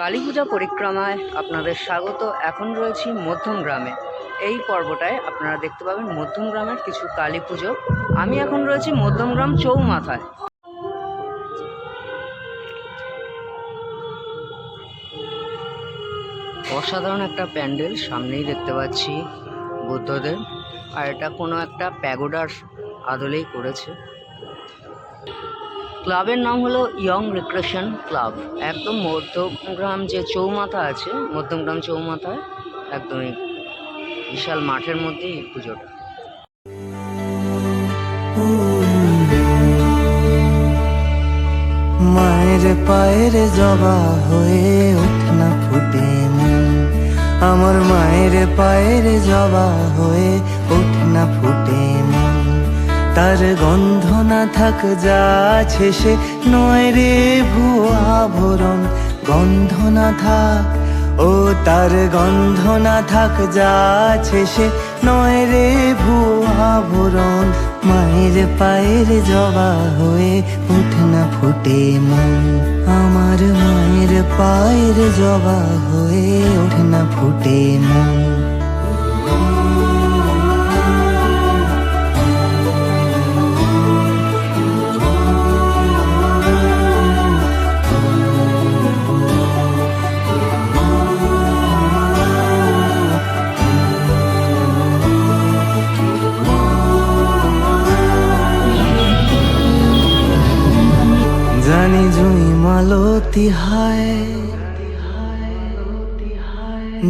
কালী পূজা পরিক্রমায় আপনাদের স্বাগত। এখন রয়েছি মধ্যম গ্রামে এই পর্বটায় আপনারা দেখতে পাবেন মধ্যম গ্রামের কিছু কালী পুজো আমি এখন রয়েছি মধ্যমগ্রাম চৌমাথায়। অসাধারণ একটা প্যান্ডেল সামনেই দেখতে পাচ্ছি বুদ্ধদের। আর এটা কোনো একটা প্যাগোডার আদলেই করেছে। ক্লাবের নাম হলো ইয়ং রিক্রেশন ক্লাব। একদম মধ্যমগ্রাম যে চৌমাথা আছে, মধ্যমগ্রাম চৌমাথায় একদমই বিশাল মাঠের মধ্যেই পুজোটা। মায়ের পায়ের জবা হয়ে ওঠে না ফুটে আমার মায়ের পায়ের জবা হয়ে ওঠে না তার গন্ধ না থাক, যা আছে সে নয় রে ভুয়া আভরণ গন্ধ না থাক, ও তার গন্ধ না থাক, যা আছে সে নয় রে ভুয়া আভরণ মায়ের পায়ের জবা হয়ে ওঠে না ফুটে মন। আমার মায়ের পায়ের জবা হয়ে ওঠে না ফুটে মন। মালতি হায়,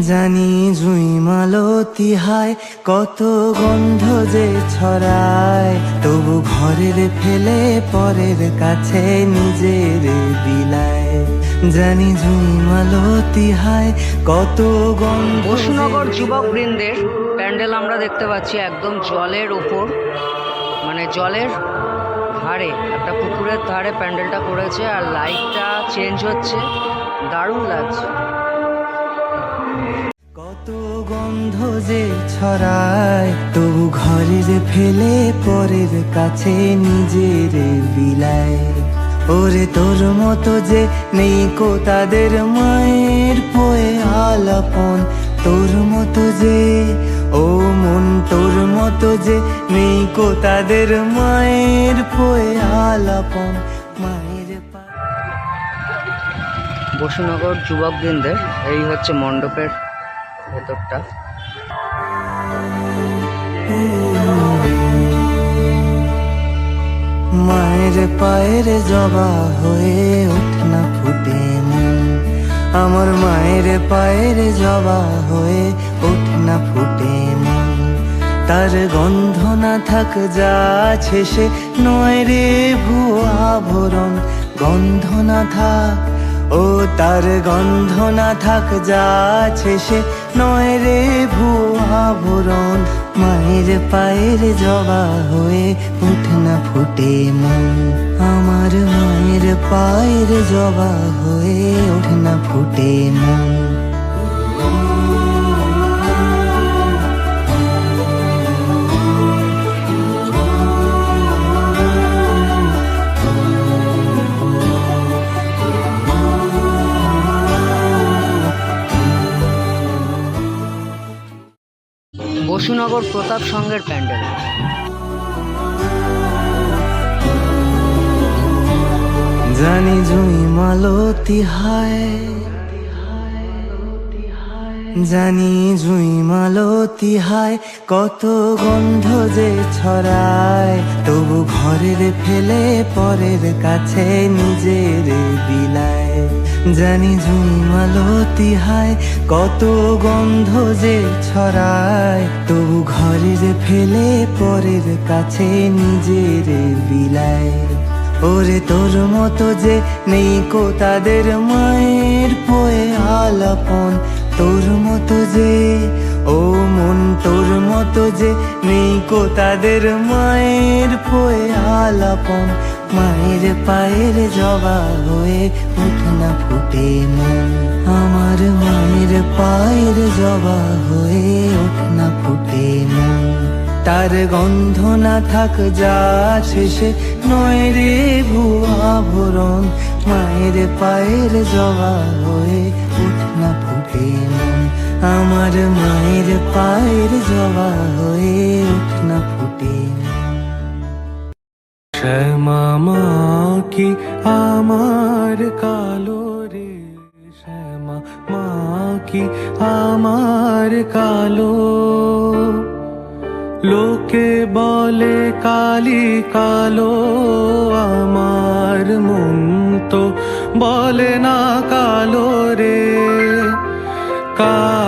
জানি জুই মালতি হায়, কত গন্ধ যে ছড়ায়, তবু ঘরের ফেলে পরের কাছে নিজের বিলায়। জানি জুই মালতি হায়, কত গন্ধ বসুনগর যুবক বৃন্দের প্যান্ডেল আমরা দেখতে পাচ্ছি একদম জলের ওপর মানে জলের ধারে, একটা পুকুরের ধারে প্যান্ডেলটা করেছে আর লাইটটা চেঞ্জ হচ্ছে। দারুণ লাগছে। কত গন্ধ যে ছড়ায়, তবু ঘরের ফেলে পরের কাছে নিজের বিলায় ওরে তোর মতো যে নেই কো তাদের মায়ের পোয়ে আলাপন, তোর মতো যে ও মন তোর মতো যে নেই কো তাদের মায়ের পোয়ে আলাপন মায়ের পা বসুনগর যুবক বৃন্দের এই হচ্ছে মণ্ডপের ভেতরটা। মায়ের পায়ের জবা হয়ে ওঠে না ফুটে মন। আমার মায়ের পায়ের জবা হয়ে ওঠে না ফুটে মন তার গন্ধ না থাক যা সে নয় রে ভুয়া আভরণ। গন্ধ না থাক, ও তার গন্ধ না থাক যা সে নয় রে ভুয়া আভরণ। মায়ের পায়ের জবা হয়ে ওঠে না ফুটে মন আমার মায়ের পায়ের জবা হয়ে ওঠে না ফুটে মন বসুনগর প্রতাপ সঙ্গের প্যান্ডেল। জানি জুই মালতি হায়। জানি জুই মালতি হায়, কত গন্ধ যে ছড়ায়। তবু ঘরের ফেলে পরের কাছে নিজের বিলায়। জানি জুই মালতি হায়, কত গন্ধ যে ছড়ায়। তবু ঘরের ফেলে পরের কাছে নিজের বিলায়। ওরে তোর মতো যে নেই কো তাদের মায়ের পোয়ে আলাপন তোর মতো যে, ও মন তোর মতো যে, নেই কো তাদের মায়ের পোয়ে আলাপন। মায়ের পায়ের জবা হয়ে উঠ না ফুটে মন। আমার মায়ের পায়ের জবা হয়ে উঠ না ফুটে মন। তার গন্ধ না থাক, যা সে নয় রে ভুয়া ভরণ মায়ের পায়ের জবা হয়ে উঠ না ফুটে আমার মায়ের পায়ের জবা হয়ে উঠ না ফুটে শ্যামা কি আমার কালো রে? শ্যামা মা কি আমার কালো কালি কালো আমার মন তো বলে না কালো রে। কালো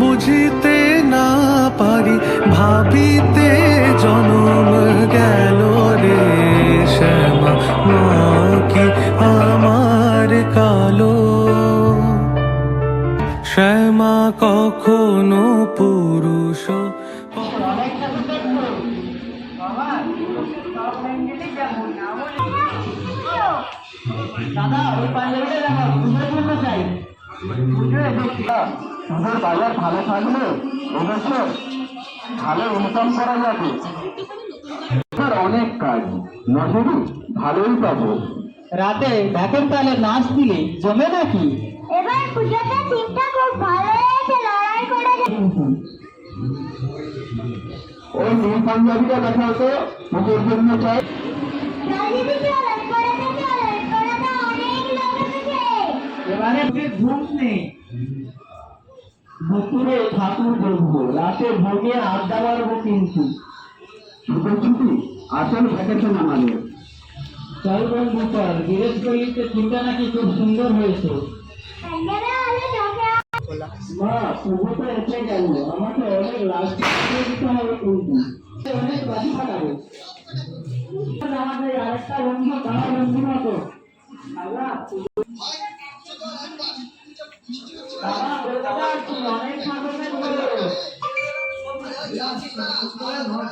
বুঝিতে না পারি, ভাবিতে জনম গেল রে শ্যামা, মা কি আমার কালো? শ্যামা কখনো পুরুষ? দুধের বাজার ভালো থাকলে অবশ্য ভালো ইনকাম করা যাবে এবার অনেক কাজ মজুরি ভালোই পাবো রাতে ঢাকের তালে নাচ দিলে জমে নাকি? এবার পুজোটা ঠিকঠাক খুব ভালো হয়েছে লড়াই করে ওই নীল পাঞ্জাবিটা দেখাও তো পুজোর জন্য চাই। ওকে ঘুম নেই দুপুরে ঠাকুর দেখব রাতে ভোগে আড্ডা মারবো কিন্তু। ছুটো ছুটি আসল ভ্যাকেশন আমাদের। চল বন্ধু চল। গিরেশ গলিতে নাকি খুব সুন্দর হয়েছে? মা পুজো তো এসে গেল। আমাকে অনেক লাস্ট দিতে হবে কিন্তু। অনেক বাজি ফাটাবে। আমাদের আরেকটা বন্ধু আমার বন্ধু মতো।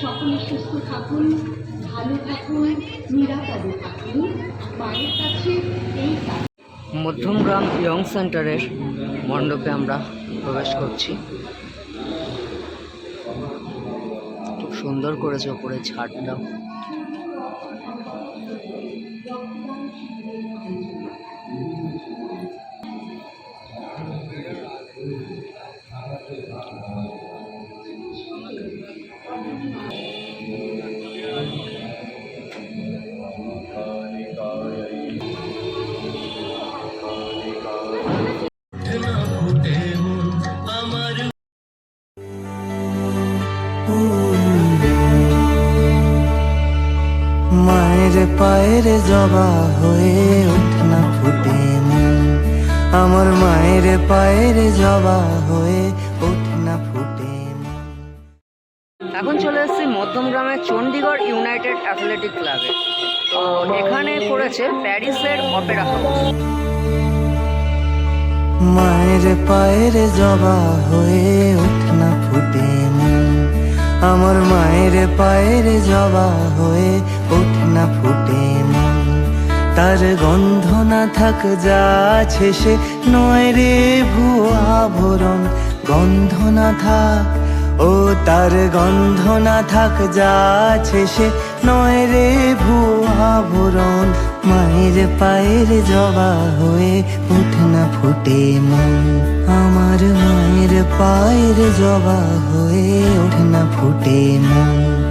সকলে সুস্থ থাকুন, ভালো থাকুন, নিরাপদে থাকুন। মায়ের কাছে এই মধ্যমগ্রাম ইয়ং সেন্টারের মণ্ডপে আমরা প্রবেশ করছি। খুব সুন্দর করেছে ওপরে ছাদটা। পায়ের জবা হয়ে ওঠ না ফুটে আমার মায়ের পায়ের জবা হয়ে ওঠ না ফুটে এখন চলে এসেছি মধ্যমগ্রামের চণ্ডীগড় ইউনাইটেড অ্যাথলেটিক ক্লাবে। তো এখানে করেছে প্যারিসের অপেরা হাউস। মায়ের পায়ের জবা হয়ে ওঠ না ফুটে আমার মায়ের পায়ের জবা হয়ে ওঠ না, ফুটে মন। তার গন্ধ না থাক, যা সে নয় রে ভুয়া আভরণ। গন্ধ না থাক, ও তার গন্ধ না থাক, যা সে নয় রে ভুয়া আভরণ। মায়ের পায়ের জবা হয়ে উঠ না ফুটে মন। আমার মায়ের পায়ের জবা হয়ে উঠ না ফুটে মন।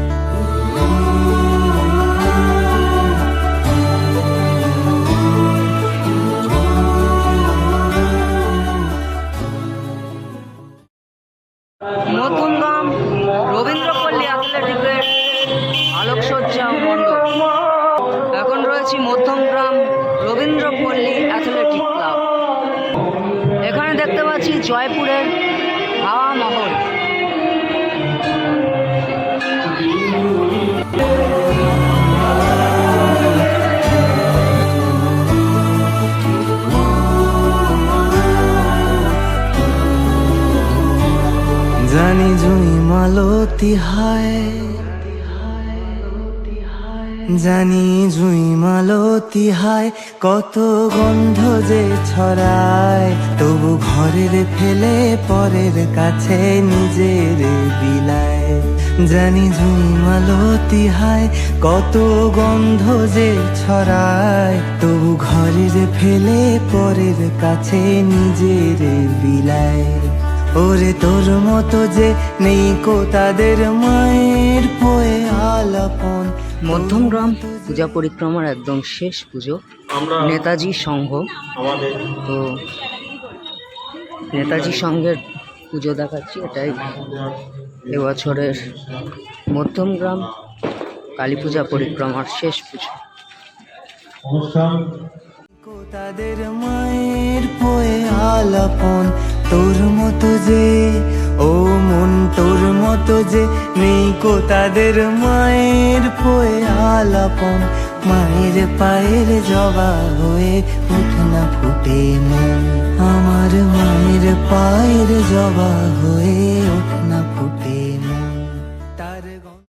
জানি জুই মালতি হায়, কত গন্ধ যে ছড়ায়। তবু ঘরের ফেলে পরের কাছে নিজের বিলায়। জানি জুই মালতি হায়, কত গন্ধ যে ছড়ায়। তবু ঘরের ফেলে পরের কাছে নিজের বিলায়। ওরে তোর মতো যে নেই কো তাদের মায়ের পোয়ে আলাপন। মধ্যমগ্রাম পূজা পরিক্রমার একদম শেষ পুজো। নেতাজি সংঘ। তো নেতাজি সংঘের পুজো দেখাচ্ছি এটাই এবছরের মধ্যমগ্রাম কালী পূজা পরিক্রমার শেষ পুজো। তাদের মায়ের পোয়ে আলাপন তোর মতো যে ও মন তোর মতো যে নেই কো তাদের মায়ের পোয়ে আলাপন। মায়ের পায়ের জবা হয়ে উঠ না ফুটে মন। আমার মায়ের পায়ের জবা হয়ে উঠ না ফুটে